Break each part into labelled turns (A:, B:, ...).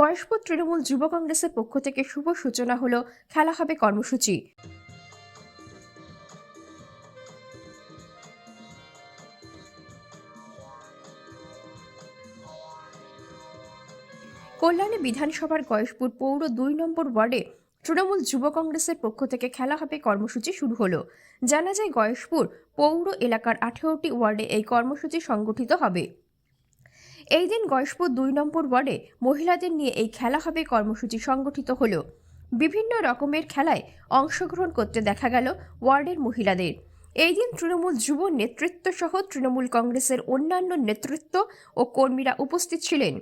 A: গয়েশপুর তৃণমূল যুব কংগ্রেসের পক্ষ থেকে শুভ সূচনা হলো, খেলা হবে কর্মসূচি। কল্যাণী বিধানসভার গয়েশপুর পৌর দুই নম্বর ওয়ার্ডে তৃণমূল যুব কংগ্রেসের পক্ষ থেকে খেলা হবে কর্মসূচি শুরু হলো। জানা যায়, গয়েশপুর পৌর এলাকার আঠেরোটি ওয়ার্ডে এই কর্মসূচি সংগঠিত হবে। এই দিন গয়েশপুর দুই নম্বর ওয়ার্ডে মহিলাদের নিয়ে এই খেলা হবে কর্মসূচি সংগঠিত হলো। বিভিন্ন রকমের খেলায় অংশগ্রহণ করতে দেখা গেল ওয়ার্ডের মহিলাদের। এই দিন তৃণমূল যুব নেতৃত্ব সহ তৃণমূল কংগ্রেসের অন্যান্য নেতৃত্ব ও কর্মীরা উপস্থিত ছিলেন।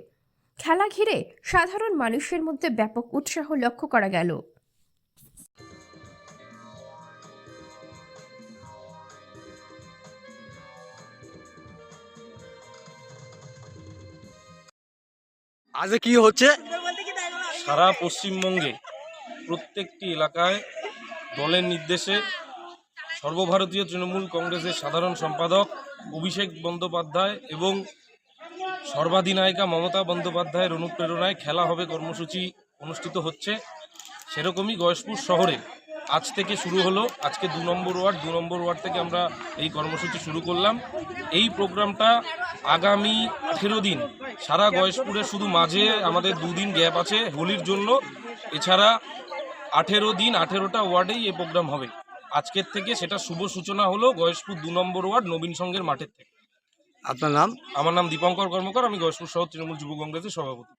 A: খেলা ঘিরে সাধারণ মানুষের মধ্যে ব্যাপক উৎসাহ লক্ষ্য করা গেল।
B: আজকে কি হচ্ছে?
C: সারা পশ্চিমবঙ্গে প্রত্যেকটি এলাকায় দলের নির্দেশে সর্বভারতীয় তৃণমূল কংগ্রেসের সাধারণ সম্পাদক অভিষেক বন্দ্যোপাধ্যায় এবং সর্বাধিনায়িকা মমতা বন্দ্যোপাধ্যায়ের অনুপ্রেরণায় খেলা হবে কর্মসূচি অনুষ্ঠিত হচ্ছে সেরকমই গয়েশপুর শহরে। আজ থেকে শুরু হলো আজকে দু নম্বর ওয়ার্ড দু নম্বর ওয়ার্ড থেকে আমরা এই কর্মসূচি শুরু করলাম। এই প্রোগ্রামটা আগামী আঠেরো দিন সারা গয়েশপুরে শুধু মাঝে আমাদের দুদিন গ্যাপ আছে হোলির জন্য। এছাড়া আঠেরো দিন আঠেরোটা ওয়ার্ডেই এই প্রোগ্রাম হবে। আজকের থেকে সেটা শুভ সূচনা হলো গয়েশপুর দু নম্বর ওয়ার্ড নবীন সংঘের মাঠের থেকে।
B: আপনার নাম?
C: আমার নাম দীপঙ্কর কর্মকার আমি গয়েশপুর শহর তৃণমূল যুব কংগ্রেসের সভাপতি।